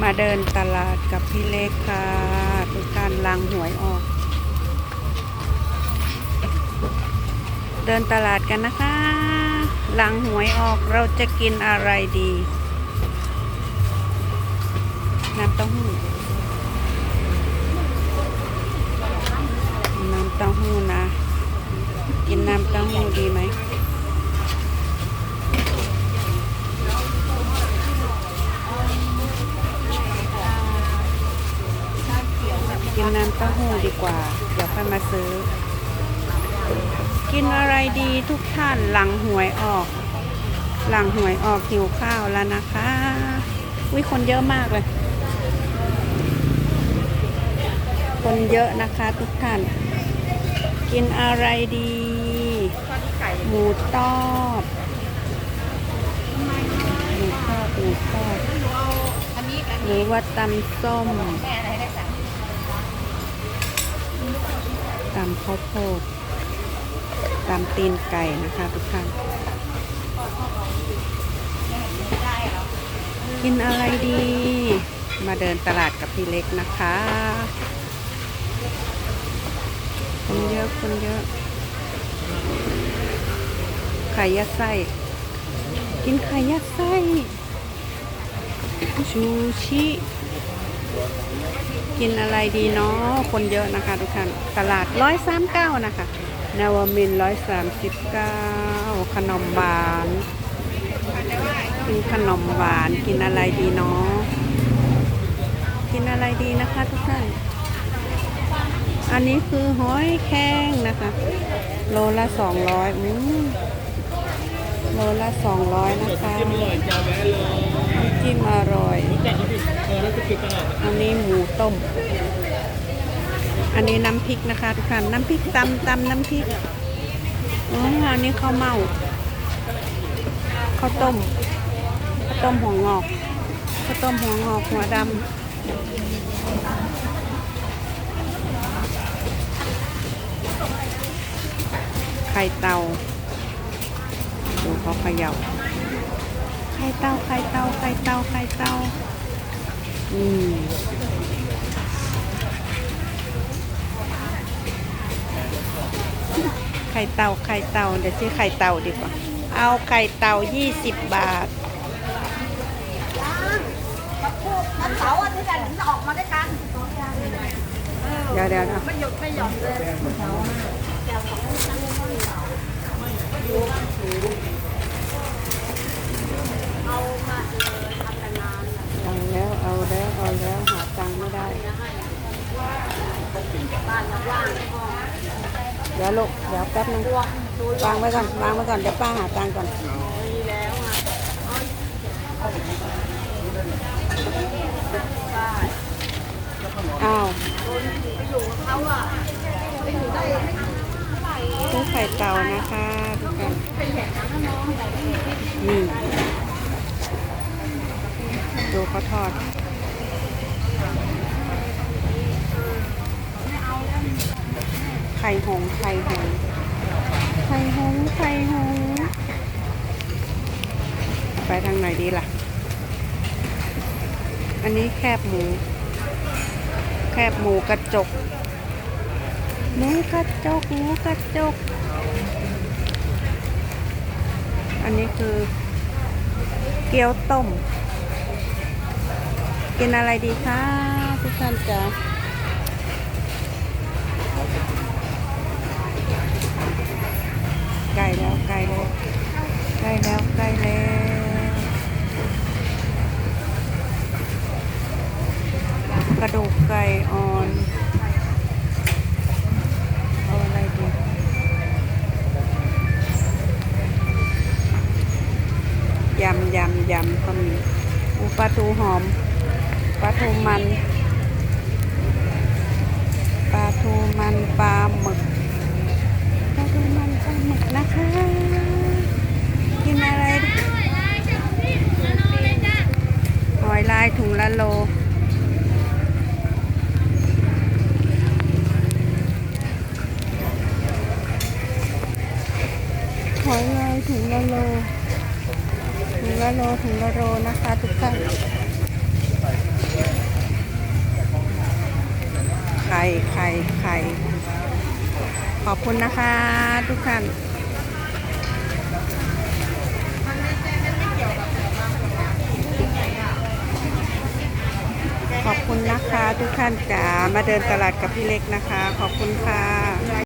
มาเดินตลาดกับพี่เล็กค่ะทุกการลังหวยออก เดินตลาดกันนะคะลังหวยออกเราจะกินอะไรดี น้ำเต้าหู้ กินน้ำเต้าหู้ดีกว่า เดี๋ยวค่อยมาซื้อ กินอะไรดีทุกท่านหลังหวยออก หลังหวยออกหิวข้าวแล้วนะคะวิคนเยอะมากเลย คนเยอะนะคะทุกท่าน กินอะไรดี หมูทอดหมูทอดหมูทอดหรือว่าตำส้มำข้าวโพดตำตีนไก่นะคะทุกท่านกินอะไรดี มาเดินตลาดกับพี่เล็กนะคะคนเยอะคนเยอะไข่ยัดไส้ กินไข่ยัดไส้ชูชิ กินอะไรดีเนาะคนเยอะนะคะทุกท่านตลาดร้อยสามเก้านะคะนาวามินร้อยสามสิบเก้าขนมหวานกินขนมหวานกินอะไรดีเนาะกินอะไรดีนะคะทุกท่านอันนี้คือหอยแครงนะคะ โลละสองร้อยอืมโลละสองร้อยนะคะจิ้มอร่อย นนี้หมูต้ม อันนี้น้ำพริกนะคะ ทุกท่านน้ำพริกตำตำน้ำพริกอ๋ออันนี้ข้าวเม่าข้าวต้มข้าวต้มหัวงอกข้าวต้มหัวงอกหัวดำไข่เต่าดูเขาเขย่าไข่เต่าไข่เต่าไข่เต่าไข่เต่าอืมไข่เต่าไข่เต่าเดี๋ยวซื้อไข่เต่าดีกว่า เอาไข่เต่ายี่สิบบาทเสาร์อาทิตย์ถึงจะออกมาด้วยกันเดี๋ยวเดี๋ยวนะไม่หยุดไม่หย่อนเลยเอาแล้วเอาแล้วเอาแล้วหาตังค์ไม่ได้บ้านว่าง เดี๋ยวลูกเดี๋ยวแป๊บนึงวางไว้ก่อนวางไว้ก่อนเดี๋ยวป้าหาตังก่อนอ้าวซื้อไข่เต่านะคะทุกคนนี่ดูเขาทอดไข่หง ไข่หงส์ไข่หงส์ไข่หงส์ไปทางไหนดีล่ะ อันนี้แคบหมู แคบหมูกระจก หมูกระจก หมูกระจก อันนี้คือเกี๊ยวต้ม กินอะไรดีคะทุกท่านจ๊ะ ใกล้แล้วใกล้แล้วใกล้แล้วใกล้แล้วกระดูกไก่อ่อนเอาอะไรดียำยำยำก็มีอุปลาทูหอมปลาทูมันปลาทูมันปลาหมึก ถุงละโล หอยลายถุงละโล ถุงละโล ถุงละโลนะคะทุกท่านไข่ไข่ไข่ขอบคุณนะคะทุกท่าน ทุกท่านจ๋ามาเดินตลาดกับพี่เล็กนะคะ ขอบคุณค่ะ